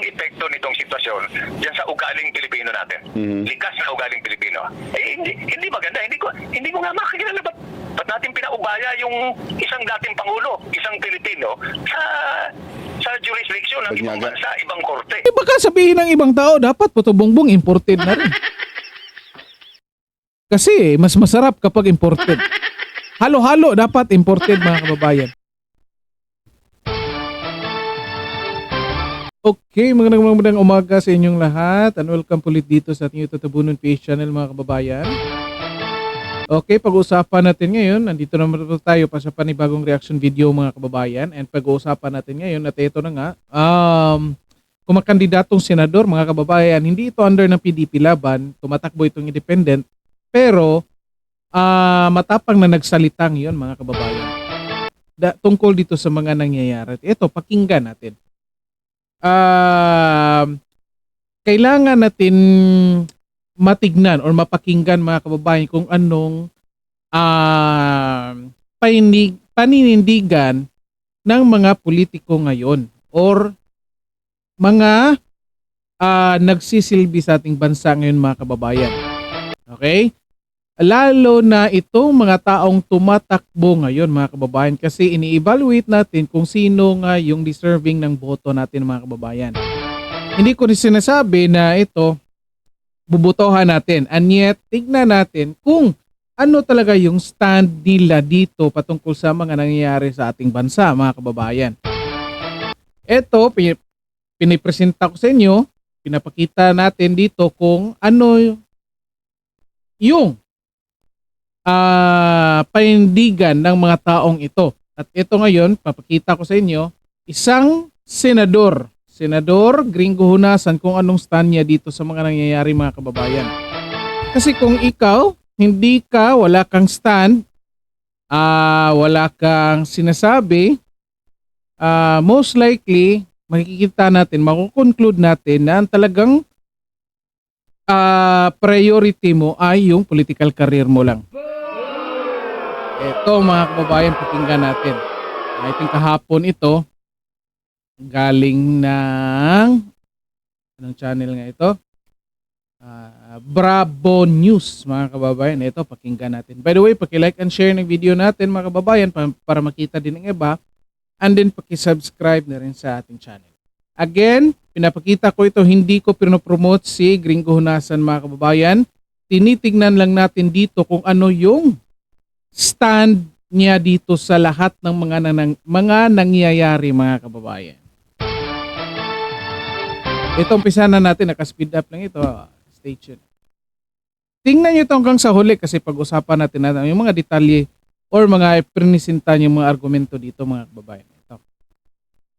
ang epekto nitong sitwasyon diyan sa ugaling Pilipino natin. Mhm. Likas na ugaling Pilipino. Eh, hindi, hindi maganda. Hindi ko, hindi ko nga makikilala ba't, ba't natin pinaubaya yung isang dating Pangulo, isang Pilipino, sa sa jurisdiction ng ibang bansa, ibang korte. Eh baka sabihin ng ibang tao, dapat puto bongbong imported na rin. Kasi mas masarap kapag imported. Halo-halo dapat imported mga kababayan. Okay, magandang magandang umaga sa inyong lahat and welcome ulit dito sa ating Tatabunan PH channel mga kababayan. Okay, pag-uusapan natin ngayon, nandito naman tayo pa sa panibagong reaction video mga kababayan and pag-uusapan natin ngayon at ito na nga, um, kumakandidatong senador mga kababayan, hindi ito under ng PDP laban, tumatakbo itong independent, pero ah, matapang na nagsalitang yon mga kababayan. Da, tungkol dito sa mga nangyayari. Ito, pakinggan natin. Um, kailangan natin matignan or mapakinggan mga kababayan kung anong painig, paninindigan ng mga politiko ngayon or mga ah, nagsisilbi sa ating bansa ngayon mga kababayan. Okay? Lalo na itong mga taong tumatakbo ngayon mga kababayan kasi ini-evaluate natin kung sino nga yung deserving ng boto natin mga kababayan. Hindi ko sinasabi na ito bubutohan natin. And yet, tignan natin kung ano talaga yung stand nila dito patungkol sa mga nangyayari sa ating bansa, mga kababayan. Ito, pi- pinipresenta ko sa inyo, pinapakita natin dito kung ano yung ah panindigan ng mga taong ito. At ito ngayon, papakita ko sa inyo, isang senador Senador Gringo Hunasan kung anong stand niya dito sa mga nangyayari mga kababayan. Kasi kung ikaw, hindi ka, wala kang stand, ah wala kang sinasabi, ah most likely, makikita natin, makukonclude natin na ang talagang ah priority mo ay yung political career mo lang. Ito mga kababayan, pakinggan natin. I think kahapon ito, galing ng anong channel nga ito? Ah, Bravo News mga kababayan. Ito pakinggan natin. By the way, paki-like and share ng video natin mga kababayan pa- para makita din ng iba and then paki-subscribe na rin sa ating channel. Again, pinapakita ko ito hindi ko pinopromote si Gringo Hunasan mga kababayan. Tinitignan lang natin dito kung ano yung stand niya dito sa lahat ng mga nanang, mga nangyayari mga kababayan. Ito umpisa na natin, naka-speed up lang ito. Stay tuned. Tingnan nyo ito hanggang sa huli kasi pag-usapan natin natin yung mga detalye or mga prinisinta yung mga argumento dito mga kababayan.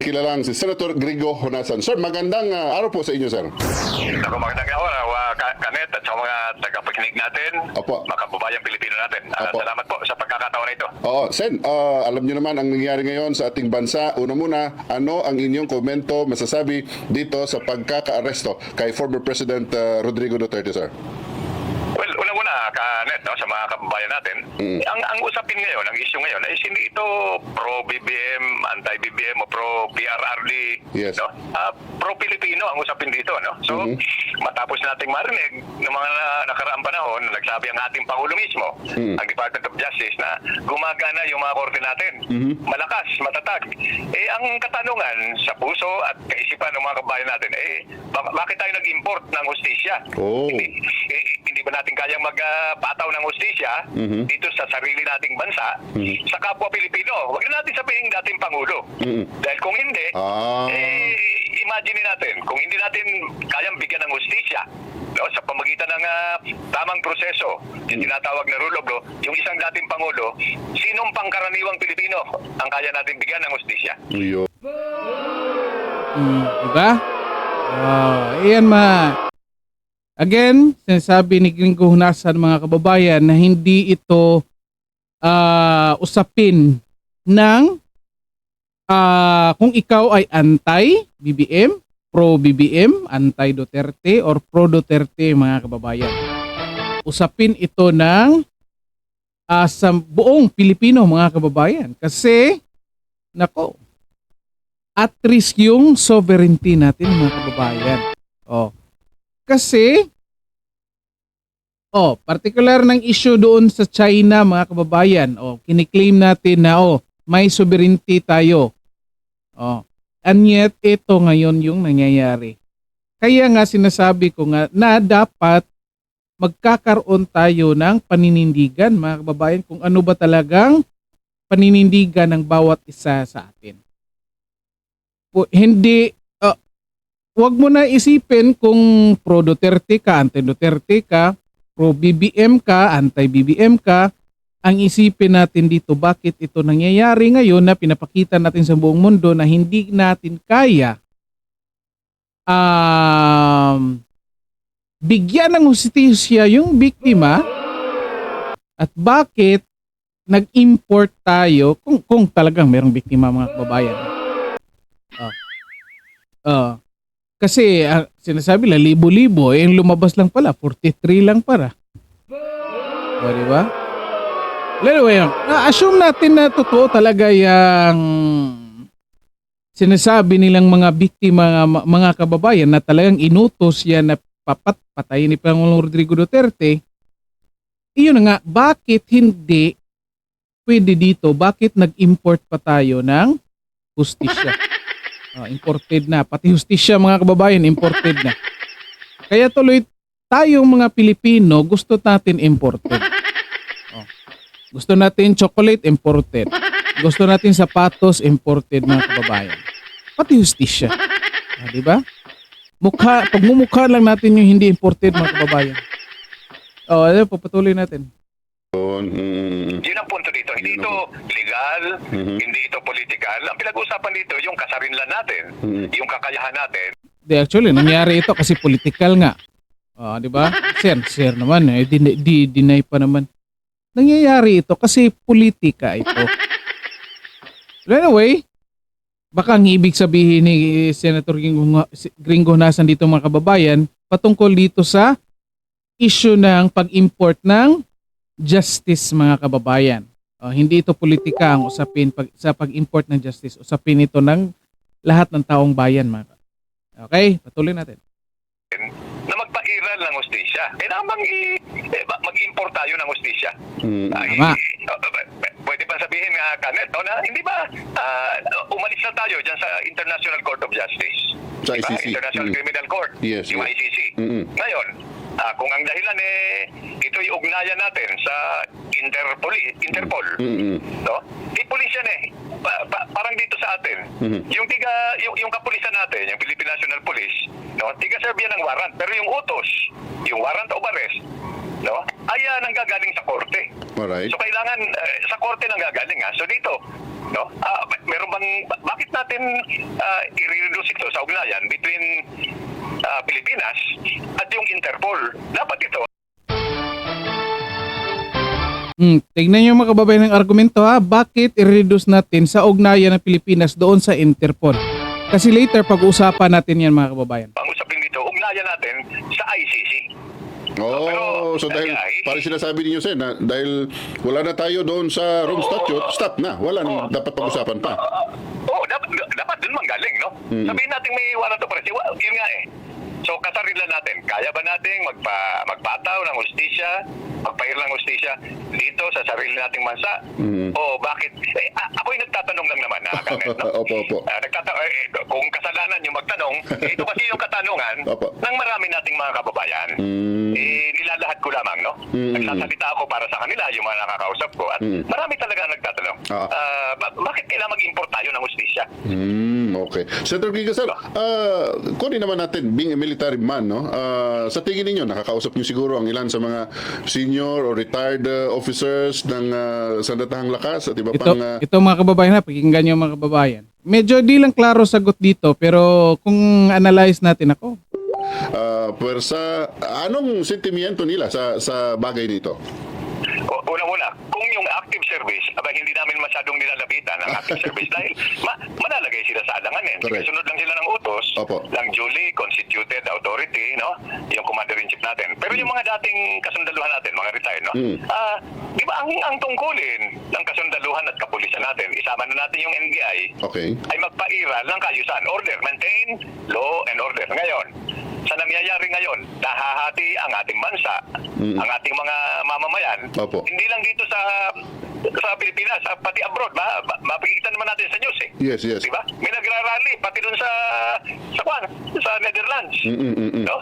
Kilalang si Senator Grigo Honasan. Sir, magandang ah, araw po sa inyo, sir. Ako magandang araw, uh, Kanet at sa mga tagapakinig natin, Opo. mga kababayang Pilipino natin. Ah, Opo. salamat po sa pagkakataon na ito. Oo, Sen, ah, alam niyo naman ang nangyayari ngayon sa ating bansa. Una muna, ano ang inyong komento, masasabi dito sa pagkaka-aresto kay former President ah, Rodrigo Duterte, sir? No, sa mga kababayan natin, Mm. ang, ang usapin ngayon, ang issue ngayon, ay hindi ito pro-BBM, anti-BBM o pro-PRRD. Yes. No? Ah, pro-Pilipino ang usapin dito. No? So, Mhm. matapos nating marinig ng mga na- nakaraang panahon, nagsabi ang ating Pangulo mismo, Mm. ang Department of Justice, na gumagana yung mga korte natin. Mhm. Malakas, matatag. Eh, ang katanungan sa puso at kaisipan ng mga kababayan natin, eh, bak- bakit tayo nag-import ng hustisya? Oh. Hindi, eh, hindi ba natin kayang magpataw ng hustisya Mhm. dito sa sarili nating bansa Mhm. sa kapwa Pilipino? Huwag na natin sabihin dating Pangulo. Mhm. Dahil kung hindi, Ah. eh, imagine natin, kung hindi natin kayang bigyan ng hustisya no, sa pamagitan ng ah, tamang proseso, yung tinatawag na rule of law, yung isang dating Pangulo, sinong pangkaraniwang Pilipino ang kaya natin bigyan ng hustisya? Yun. Mm, diba? Oh, iyan ma. Again, sinasabi ni Gringo Hunasan mga kababayan na hindi ito ah, usapin ng ah, kung ikaw ay anti-BBM, pro-BBM, anti-Duterte, or pro-Duterte mga kababayan. Usapin ito ng ah, sa buong Pilipino mga kababayan. Kasi, nako, at risk yung sovereignty natin mga kababayan. Oh. Kasi oh, particular ng issue doon sa China mga kababayan. Oh, kiniklaim natin na oh, may sovereignty tayo. Oh. And yet ito ngayon yung nangyayari. Kaya nga sinasabi ko nga na dapat magkakaroon tayo ng paninindigan mga kababayan kung ano ba talagang paninindigan ng bawat isa sa atin. Po, hindi uh, wag mo na isipin kung pro Duterte ka, anti Duterte ka, pro BBM ka, anti BBM ka. Ang isipin natin dito bakit ito nangyayari ngayon na pinapakita natin sa buong mundo na hindi natin kaya um, bigyan ng hustisya yung biktima at bakit nag-import tayo kung kung talagang merong biktima mga kababayan. Oh. Oh. Kasi ah, sinasabi la libo-libo eh yung lumabas lang pala 43 lang para. O, di ba? Anyway, ah, assume natin na totoo talaga yung sinasabi nilang mga biktima mga, mga kababayan na talagang inutos yan na papat patayin ni Pangulong Rodrigo Duterte. Iyon nga, bakit hindi pwede dito? Bakit nag-import pa tayo ng hustisya? Oh, imported na. Pati hustisya mga kababayan, imported na. Kaya tuloy tayong mga Pilipino, gusto natin imported. Oh. Gusto natin chocolate, imported. Gusto natin sapatos, imported mga kababayan. Pati hustisya. Ah, di ba? Mukha, pagmumukha lang natin yung hindi imported mga kababayan. Oh, papatuloy natin. Yun, mm, Yun ang punto dito. Hindi ito legal, Mhm. hindi ito political. Ang pinag-uusapan dito, yung kasarinlan natin, Mhm. yung kakayahan natin, Di, actually, nangyari ito kasi political nga. Ah, di ba? Sir, sir naman, eh, di, di, deny pa naman. Nangyayari ito kasi politika ito. But anyway, baka ang ibig sabihin ni Senator Gringo, Gringo Nasan dito mga kababayan, patungkol dito sa issue ng pag-import ng justice mga kababayan. Ah, hindi ito politika ang usapin pag, sa pag-import ng justice. Usapin ito ng lahat ng taong bayan mga Okay, patuloy natin. na magpairal ng hustisya. Kailangan mag, eh, ba- mag-import tayo ng hustisya. mm, Ay, Tama. uh, uh, pwede pa sabihin nga, Kanet, no, na hindi ba ah, umalis na tayo dyan sa International Court of Justice? Sa Diba? ICC. International Mm. Criminal Court. Yes, Yung yes. ICC. Mm-mm. Ngayon, ah, kung ang dahilan eh, ito yung ugnayan natin sa Interpol, Interpol mm, no? Pulis yan eh. Pa- pa- parang dito sa atin. Mhm. Yung tiga yung yung kapulisan natin, yung Philippine National Police, no? Tiga serve yan ng warrant, pero yung utos, yung warrant of arrest, no? Ay uh, nanggagaling sa korte. Alright. So kailangan eh, sa korte nang gagaling ha. So dito, no? Ba- meron bang ba- bakit natin ah, i-reduce ito sa ugnayan between ah, Pilipinas at yung Interpol? Dapat ito Hmm, tignan niyo mga kababayan ng argumento ha, bakit i-reduce natin sa ugnayan ng Pilipinas doon sa Interpol? Kasi later pag-uusapan natin yan mga kababayan. ang usapin dito, ugnayan natin sa ICC. Oh, Pero, so dahil ay- parang sinasabi ninyo sen na dahil wala na tayo doon sa Rome Statute, stop na. Wala na dapat pag-usapan pa. Oo, dapat, dapat dun manggaling, no? Mm. Sabihin natin may warrant of arrest. Well, yun nga eh. So, kasarilan natin, kaya ba nating magpa, magpataw ng hustisya, magpahir ng hustisya dito sa sarili nating bansa? Mm. O bakit? Eh, ako'y nagtatanong lang naman na, Kanget, no? Opo, opo. Ah, nagtata- eh, kung kasalanan yung magtanong, eh, ito kasi yung katanungan Opo. ng marami nating mga kababayan. Mm, Eh, nilalahat ko lamang, no? Mm. Nagsasalita ako para sa kanila, yung mga nakakausap ko. At Mm. marami talaga ang nagtatanong. Ah. Ah, ba- bakit kailangan mag-import tayo ng hustisya? mm, okay. Senator Gigasal, uh, kunin naman natin, being a military man, no? Ah, sa tingin ninyo, nakakausap niyo siguro ang ilan sa mga senior or retired uh, officers ng uh, Sandatahang Lakas at iba Ito, pang... uh, ito mga kababayan ha, pakinggan niyo mga kababayan. Medyo di lang klaro sagot dito pero kung analyze natin ako, uh, puwersa, anong sentimiento nila sa sa bagay nito? U- Unang-una, una, kung yung active service, aba hindi namin masyadong nilalabitan ang active service dahil ma malalagay sila sa alanganin. Correct. Sunod lang sila ng utos Opo. ng duly constituted authority, no? Yung commander-in-chief natin. Pero yung mga dating kasundaluhan natin, mga retired, no? Mm. Ah, di ba ang, ang tungkulin ng kasundaluhan at kapulisan natin, isama na natin yung NBI, Okay. ay magpairal ng kaayusan. Order, maintain law and order. Ngayon, sa nangyayari ngayon, nahahati ang ating bansa, Mm. ang ating mga mamamayan, Opo. hindi lang dito sa sa Pilipinas, pati abroad, ma, ma, mapikita naman natin sa news eh. Yes, yes. Di ba? May nagrarally pati doon sa sa Kwan, sa Netherlands. Mm-mm-mm. No?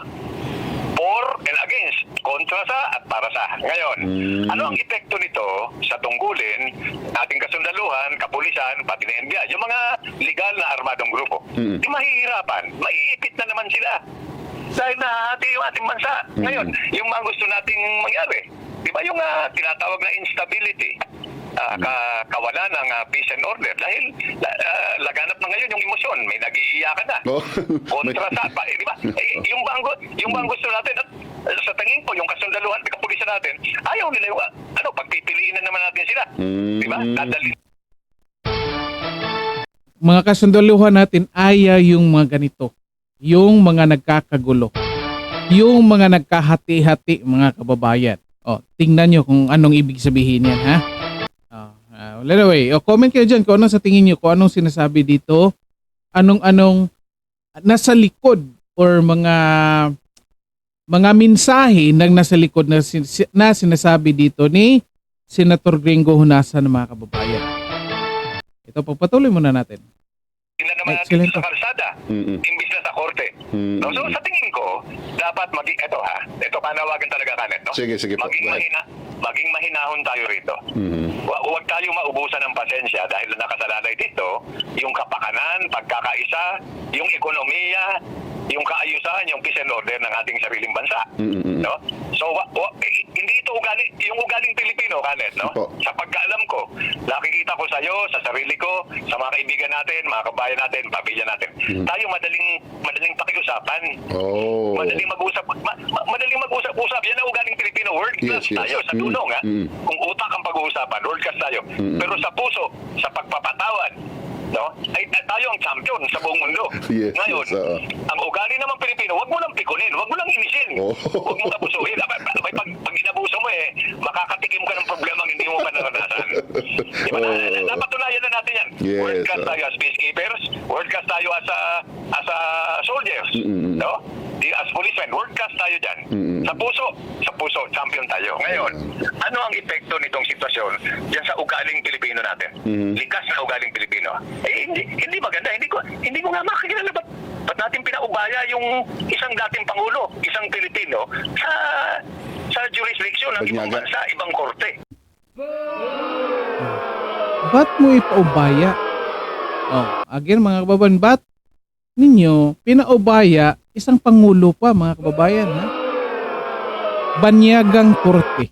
For and against, kontra sa at para sa. Ngayon, Mm. ano ang epekto nito sa tungkulin, ating kasundaluhan, kapulisan, pati ng NBI, yung mga legal na armadong grupo. Mm. Di mahihirapan, maiipit na naman sila. Dahil nahahati yung ating bansa. Mm. Ngayon, yung mga gusto nating mangyari, di ba yung ah, tinatawag na instability, ah, ka- kawalan ng ah, peace and order dahil ah, laganap na ngayon yung emosyon, may nag-iiyakan na Oh. kontra sa pa, eh, di ba? Eh, yung bang yung bang gusto natin at eh, sa tingin ko yung kasundaluhan at kapulisan natin, ayaw nila yung ah, ano pagpipiliin na naman natin sila. Di ba? Mm. Dadali mga kasundaluhan natin ayaw yung mga ganito. Yung mga nagkakagulo. Yung mga nagkahati-hati mga kababayan. O, tingnan nyo kung anong ibig sabihin yan, ha? Oh, uh, well, anyway, o, comment kayo dyan kung ano sa tingin nyo, kung anong sinasabi dito, anong-anong nasa likod or mga mga mensahe ng nasa likod na, na sinasabi dito ni Senator Gringo Hunasan ng mga kababayan. Ito, pagpatuloy muna natin. Na naman natin Excellent. sa kalsada, Mm-mm. imbis na sa korte. Mm. No, so sa tingin ko, dapat maging, eto ha, ito panawagan talaga kanet, no? Sige, sige po. Maging, Go ahead. mahina, maging mahinahon tayo rito. Mhm. Hu- Huwag tayo maubusan ng pasensya dahil nakasalalay dito yung kapakanan, pagkakaisa, yung ekonomiya, yung kaayusan, yung peace and order ng ating sariling bansa. Mm-mm. No? So, wa- wa- eh, hindi ito ugali, yung ugaling Pilipino, Kanet, no? Opo. Sa pagkaalam ko, nakikita ko sa iyo, sa sarili ko, sa mga kaibigan natin, mga kabayan natin, pamilya natin. Tayo madaling madaling pakiusapan. Oh. Madaling mag-usap, ma, ma- madaling mag-usap-usap. Yan ang ugaling Pilipino. World class Yes, yes. tayo sa Mm, dunong, ha? mm. Kung utak ang pag-uusapan, world class tayo. Mm. Pero sa puso, sa pagpapatawad, no? Ay, ay, tayo ang champion sa buong mundo. Yes, Ngayon, yes, oo. ang ugali naman Pilipino, wag mo lang pikunin, wag mo lang inisin. Oh. Mo abusuhin. Abay, pag, pag inabuso mo eh, makakatikim ka ng problema hindi mo pa naranasan. Diba? Oh. Na, napatunayan na natin yan. Yes, World class oh. tayo as peacekeepers, world class tayo as a, as a soldiers. Mm-mm. No? Di, as policemen, world class tayo dyan. Mm-mm. Sa puso, sa puso, champion tayo. Ngayon, ano ang epekto nitong sitwasyon dyan sa ugaling Pilipino natin? Mhm. Likas na ugaling Pilipino. Eh, hindi, hindi maganda. Hindi ko, hindi ko nga makikilala ba't, ba't natin pinaubaya yung isang dating Pangulo, isang Pilipino, sa sa jurisdiction ng ibang bansa, ibang korte. Ba't mo ipaubaya? Oh, again mga kababayan, ba't ninyo pinaubaya isang pangulo pa mga kababayan ha? Banyagang korte.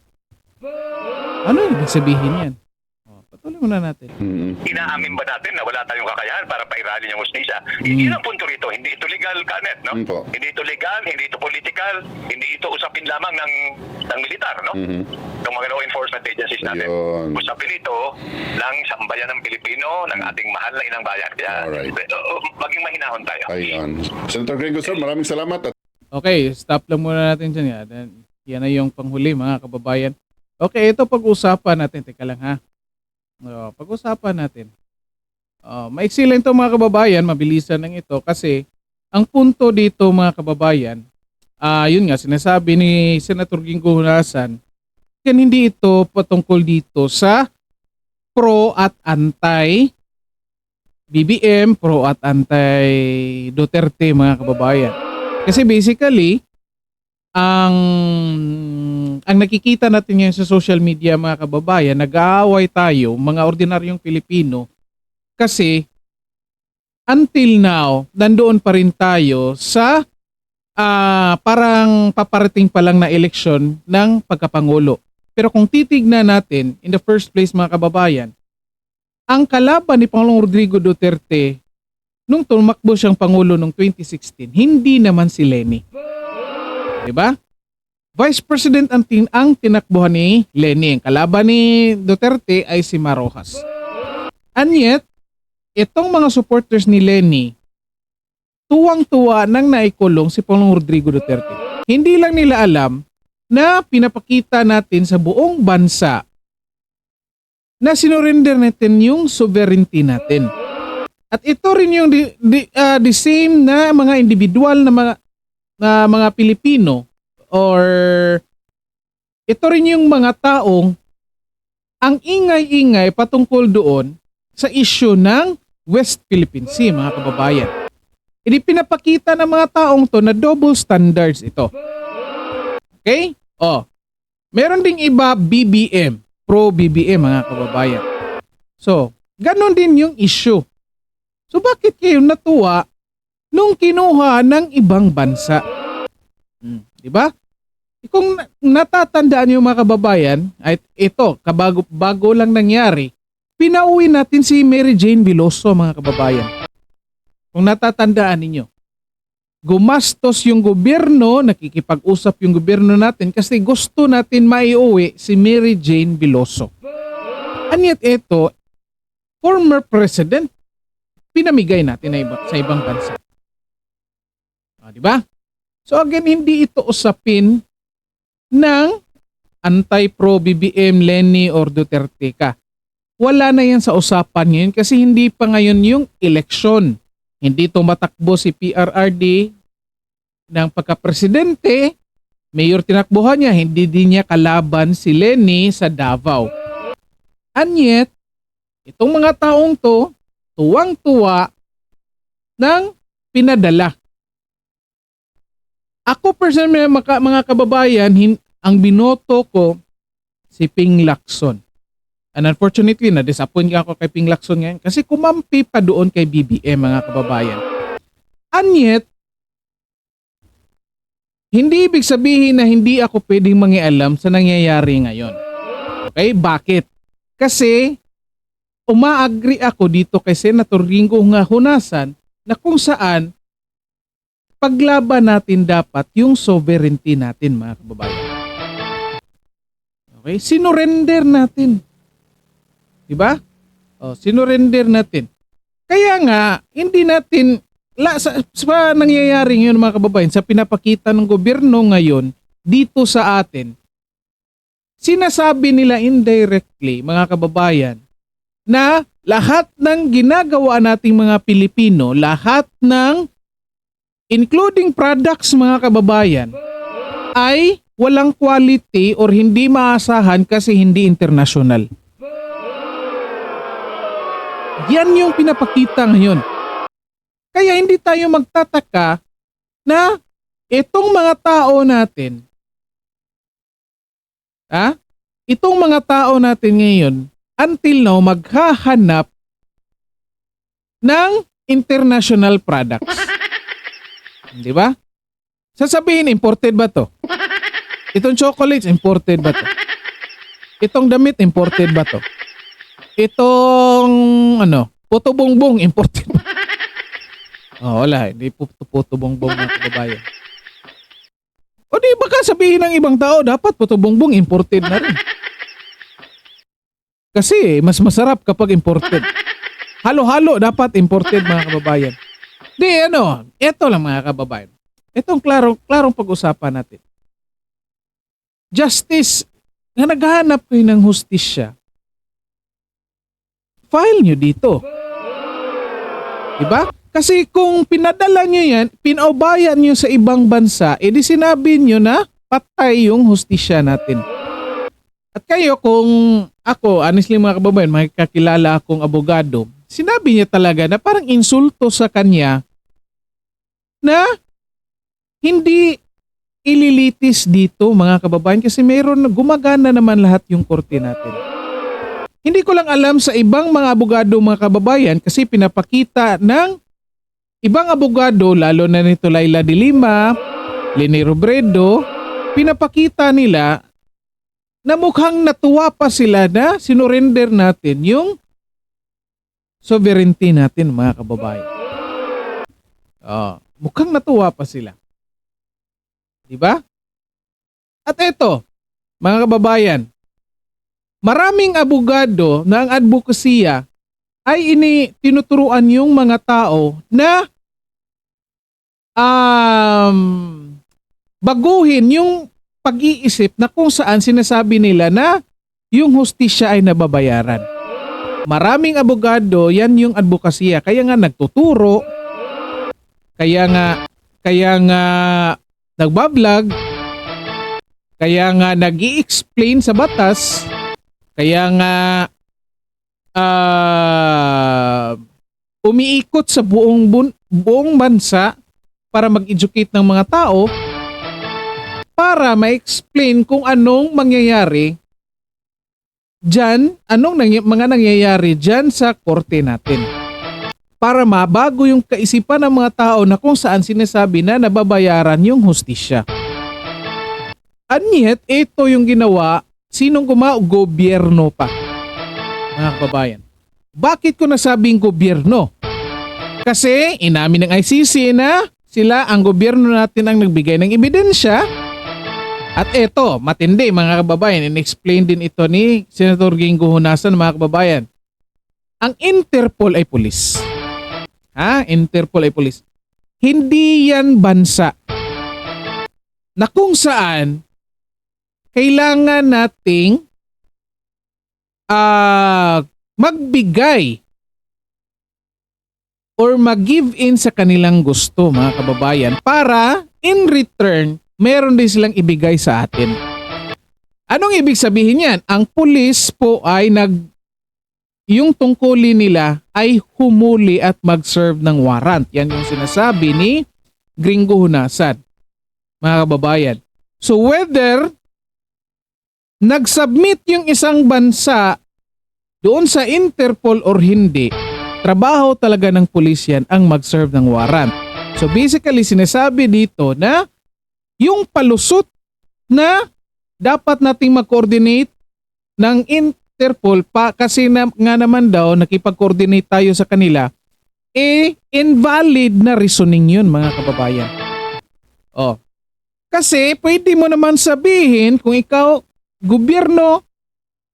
Ano ibig sabihin yan? Patuloy muna natin. Mm-mm. Inaamin ba natin na wala tayong kakayahan para pairalin yung justisya? Hindi ang punto rito. Hindi ito legal, Kanet, no? Mm po. Hindi ito legal, hindi ito political, hindi ito usapin lamang ng ng militar, no? Mhm. Ng mga law enforcement agencies natin. Yun. Usapin ito ng sambayan ng Pilipino, ng ating mahal na inang bayan. Kaya Alright. uh, uh, maging mahinahon tayo. Ayun. Senator Gringo, sir, maraming salamat at Okay, stop lang muna natin dyan. Yan, yan na yung panghuli mga kababayan. Okay, ito pag-usapan natin. Teka lang ha. Oh, pag-usapan natin. Oh, maiksi ito mga kababayan. Mabilisan lang ito kasi ang punto dito mga kababayan, ah yun nga, sinasabi ni Senator Gingo Hunasan, yan hindi ito patungkol dito sa pro at anti BBM, pro at anti Duterte mga kababayan. Kasi basically, ang ang nakikita natin ngayon sa social media mga kababayan, nag-aaway tayo, mga ordinaryong Pilipino, kasi until now, nandoon pa rin tayo sa ah, parang paparating pa lang na eleksyon ng pagkapangulo. Pero kung titignan natin, in the first place mga kababayan, ang kalaban ni Pangulong Rodrigo Duterte nung tumakbo siyang pangulo noong 2016, hindi naman si Lenny. 'Di ba? Vice President ang, tin- ang tinakbuhan ni Lenny. Ang kalaban ni Duterte ay si Marojas. And yet, itong mga supporters ni Lenny, tuwang-tuwa nang naikulong si Pangulong Rodrigo Duterte. Hindi lang nila alam na pinapakita natin sa buong bansa na sinurrender natin yung sovereignty natin. At ito rin yung di, di, ah, the same na mga individual na mga na mga Pilipino or ito rin yung mga taong ang ingay-ingay patungkol doon sa issue ng West Philippine Sea, mga kababayan. Hindi pinapakita ng mga taong to na double standards ito. Okay? Oh. Meron ding iba BBM, pro BBM mga kababayan. So, ganon din yung issue. So bakit kayo natuwa nung kinuha ng ibang bansa? Hmm, di ba? Kung na- natatandaan niyo mga kababayan, ay ito, kabago bago lang nangyari, pinauwi natin si Mary Jane Veloso mga kababayan. Kung natatandaan ninyo, gumastos yung gobyerno, nakikipag-usap yung gobyerno natin kasi gusto natin maiuwi si Mary Jane Veloso. And yet ito, former president, pinamigay natin sa ibang bansa. Ah, di ba? So again, hindi ito usapin ng anti-pro BBM, Lenny or Duterte ka. Wala na yan sa usapan ngayon kasi hindi pa ngayon yung election. Hindi tumatakbo si PRRD ng pagka-presidente, mayor tinakbuhan niya, hindi din niya kalaban si Lenny sa Davao. And yet, itong mga taong to, tuwang-tuwa ng pinadala. Ako personally, mga, mga kababayan, hin, ang binoto ko si Ping Lacson. And unfortunately, na-disappoint ako kay Ping Lacson ngayon kasi kumampi pa doon kay BBM mga kababayan. And yet, hindi ibig sabihin na hindi ako pwedeng mangialam sa nangyayari ngayon. Okay? Bakit? Kasi umaagree ako dito kay Senator Ringo nga Hunasan na kung saan paglaban natin dapat yung sovereignty natin mga kababayan. Okay? Sinurrender natin. Di ba? Oh, sinurrender natin. Kaya nga, hindi natin la, sa, sa nangyayari ngayon mga kababayan, sa pinapakita ng gobyerno ngayon dito sa atin, sinasabi nila indirectly, mga kababayan, na lahat ng ginagawa nating mga Pilipino, lahat ng including products mga kababayan, ay walang quality or hindi maasahan kasi hindi international. Yan yung pinapakita ngayon. Kaya hindi tayo magtataka na itong mga tao natin, ha? Itong mga tao natin ngayon, until now, maghahanap ng international products. Di ba? Sasabihin, imported ba to? Itong chocolates, imported ba to? Itong damit, imported ba to? Itong, ano, puto bongbong, imported ba? Oh, wala. Hindi puto, puto bongbong mga kababayan. O di baka sabihin ng ibang tao, dapat puto bongbong, imported na rin. Kasi mas masarap kapag imported. Halo-halo dapat imported mga kababayan. Di ano, eto lang mga kababayan. Itong klarong, klarong pag-usapan natin. Justice, na naghahanap kayo ng hustisya, file nyo dito. Diba? Kasi kung pinadala nyo yan, pinaubayan nyo sa ibang bansa, edi sinabi nyo na patay yung hustisya natin. At kayo kung ako, honestly mga kababayan, makikakilala akong abogado, sinabi niya talaga na parang insulto sa kanya na hindi ililitis dito mga kababayan kasi mayroon gumagana naman lahat yung korte natin. Hindi ko lang alam sa ibang mga abogado mga kababayan kasi pinapakita ng ibang abogado lalo na nito Laila de Lima, Leni Robredo, pinapakita nila na mukhang natuwa pa sila na sinurrender natin yung sovereignty natin mga kababayan. Oh, mukhang natuwa pa sila. 'Di ba? At eto, mga kababayan, maraming abogado ang advokasya ay ini tinuturuan yung mga tao na um, baguhin yung pag-iisip na kung saan sinasabi nila na yung hustisya ay nababayaran. Maraming abogado, yan yung advokasya. Kaya nga nagtuturo, kaya nga, kaya nga nagbablog, kaya nga nag explain sa batas, kaya nga ah, umiikot sa buong bun- buong bansa para mag-educate ng mga tao para ma-explain kung anong mangyayari dyan, anong nangy- mga nangyayari dyan sa korte natin. Para mabago yung kaisipan ng mga tao na kung saan sinasabi na nababayaran yung hustisya. And yet, ito yung ginawa, sinong gumao? Gobyerno pa. Mga kababayan. Bakit ko nasabing gobyerno? Kasi inamin ng ICC na sila ang gobyerno natin ang nagbigay ng ebidensya at eto, matindi mga kababayan, in-explain din ito ni Senator Gingo Hunasan mga kababayan. Ang Interpol ay pulis. Ha? Interpol ay pulis. Hindi yan bansa na kung saan kailangan nating ah magbigay or mag-give in sa kanilang gusto mga kababayan para in return meron din silang ibigay sa atin. Anong ibig sabihin yan? Ang pulis po ay nag yung tungkulin nila ay humuli at mag-serve ng warrant. Yan yung sinasabi ni Gringo Hunasan. Mga kababayan. So whether nag-submit yung isang bansa doon sa Interpol or hindi, trabaho talaga ng pulis yan ang mag-serve ng warrant. So basically sinasabi dito na yung palusot na dapat nating mag-coordinate ng Interpol pa kasi na, nga naman daw nakipag-coordinate tayo sa kanila eh invalid na reasoning yun mga kababayan. Oh. Kasi pwede mo naman sabihin kung ikaw gobyerno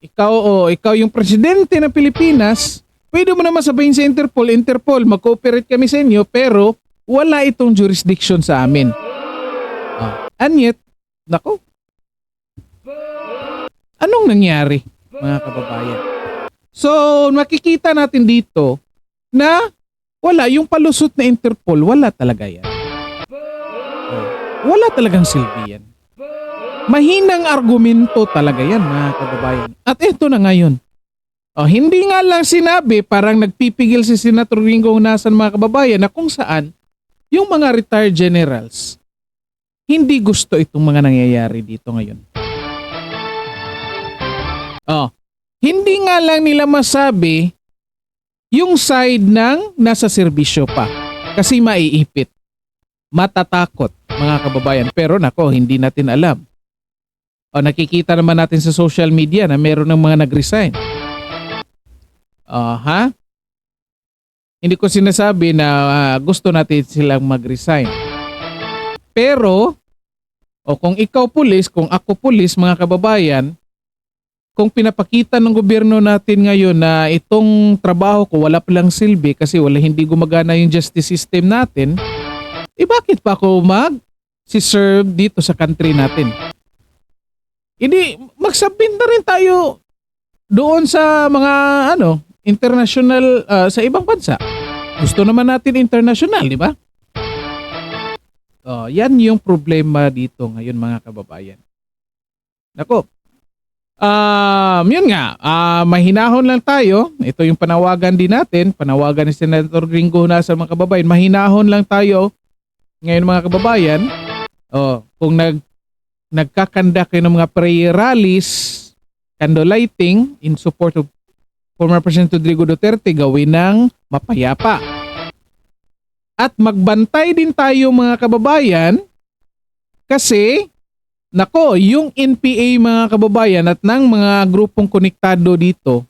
ikaw o ikaw yung presidente ng Pilipinas, pwede mo naman sabihin sa Interpol, Interpol, mag-cooperate kami sa inyo pero wala itong jurisdiction sa amin. Ah, and yet, nako, anong nangyari mga kababayan? So, makikita natin dito na wala, yung palusot na Interpol, wala talaga yan. Wala talagang silbi yan. Mahinang argumento talaga yan mga kababayan. At ito na ngayon. Oh, hindi nga lang sinabi, parang nagpipigil si Senator Ringo Unasan mga kababayan na kung saan yung mga retired generals hindi gusto itong mga nangyayari dito ngayon. Oh, hindi nga lang nila masabi yung side ng nasa serbisyo pa kasi maiipit. Matatakot mga kababayan. Pero nako, hindi natin alam. O nakikita naman natin sa social media na meron ng mga nag-resign. Oh, ha? Hindi ko sinasabi na ah, gusto natin silang mag-resign. Pero, o kung ikaw pulis, kung ako pulis, mga kababayan, kung pinapakita ng gobyerno natin ngayon na itong trabaho ko wala palang silbi kasi wala hindi gumagana yung justice system natin, eh bakit pa ako mag si serve dito sa country natin? Hindi, magsabin na rin tayo doon sa mga ano, international ah, sa ibang bansa. Gusto naman natin international, di ba? Oh, yan yung problema dito ngayon mga kababayan. Nako. Um, yun nga, ah, mahinahon lang tayo. Ito yung panawagan din natin, panawagan ni Senator Gringo na sa mga kababayan. Mahinahon lang tayo ngayon mga kababayan. Oh, kung nag nagkakanda kayo ng mga prayer rallies, candle lighting in support of former President Rodrigo Duterte gawin ng mapayapa. At magbantay din tayo mga kababayan kasi nako, yung NPA mga kababayan at ng mga grupong konektado dito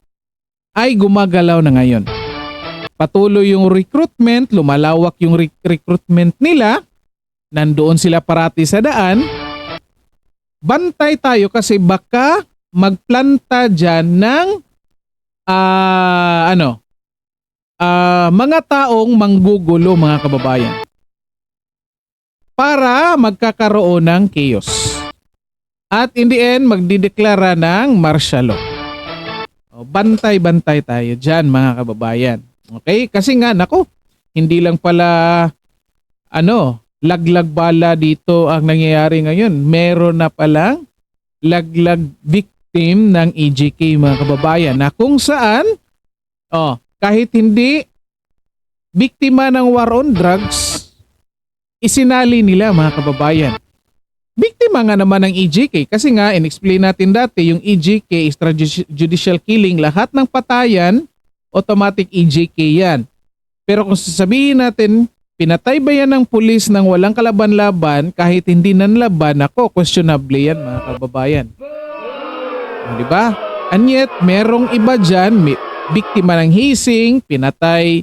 ay gumagalaw na ngayon. Patuloy yung recruitment, lumalawak yung rec- recruitment nila, nandoon sila parati sa daan, bantay tayo kasi baka magplanta dyan ng ah ano ah mga taong manggugulo mga kababayan para magkakaroon ng chaos. At in the end, magdideklara ng martial law. Bantay-bantay tayo dyan mga kababayan. Okay? Kasi nga, nako, hindi lang pala ano, laglag bala dito ang nangyayari ngayon. Meron na palang laglag victim ng EJK mga kababayan na kung saan oh, kahit hindi biktima ng war on drugs, isinali nila mga kababayan. Biktima nga naman ng EJK kasi nga in-explain natin dati yung EJK extrajudicial killing lahat ng patayan automatic EJK yan. Pero kung sasabihin natin pinatay ba yan ng pulis ng walang kalaban-laban kahit hindi nanlaban ako questionable yan mga kababayan. Di ba? And yet merong iba diyan biktima ng hising, pinatay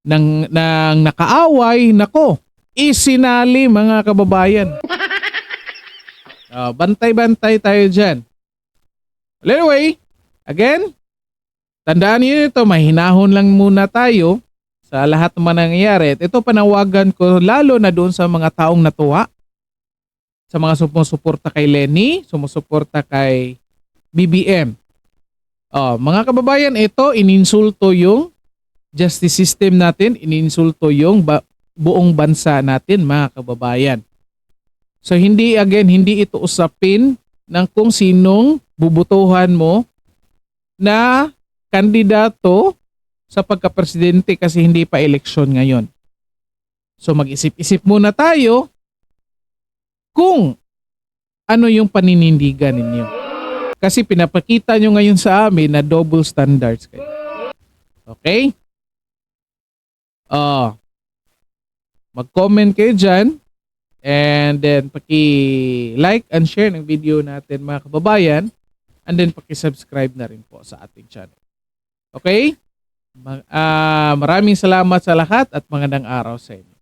ng ng nakaaway, nako, isinali mga kababayan. Ah, bantay-bantay tayo dyan. Well, anyway, again, tandaan niyo ito, mahinahon lang muna tayo sa lahat ng nangyayari. Ito panawagan ko lalo na doon sa mga taong natuwa, sa mga sumusuporta kay Lenny, sumusuporta kay BBM. Oh, mga kababayan, ito ininsulto yung justice system natin, ininsulto yung ba- buong bansa natin, mga kababayan. So hindi again, hindi ito usapin ng kung sinong bubutuhan mo na kandidato sa pagka-presidente kasi hindi pa eleksyon ngayon. So mag-isip-isip muna tayo kung ano yung paninindigan ninyo. Kasi pinapakita nyo ngayon sa amin na double standards kayo. Okay? Oh. Mag-comment kayo dyan. And then paki-like and share ng video natin mga kababayan. And then paki-subscribe na rin po sa ating channel. Okay? Ah, maraming salamat sa lahat at magandang araw sa inyo.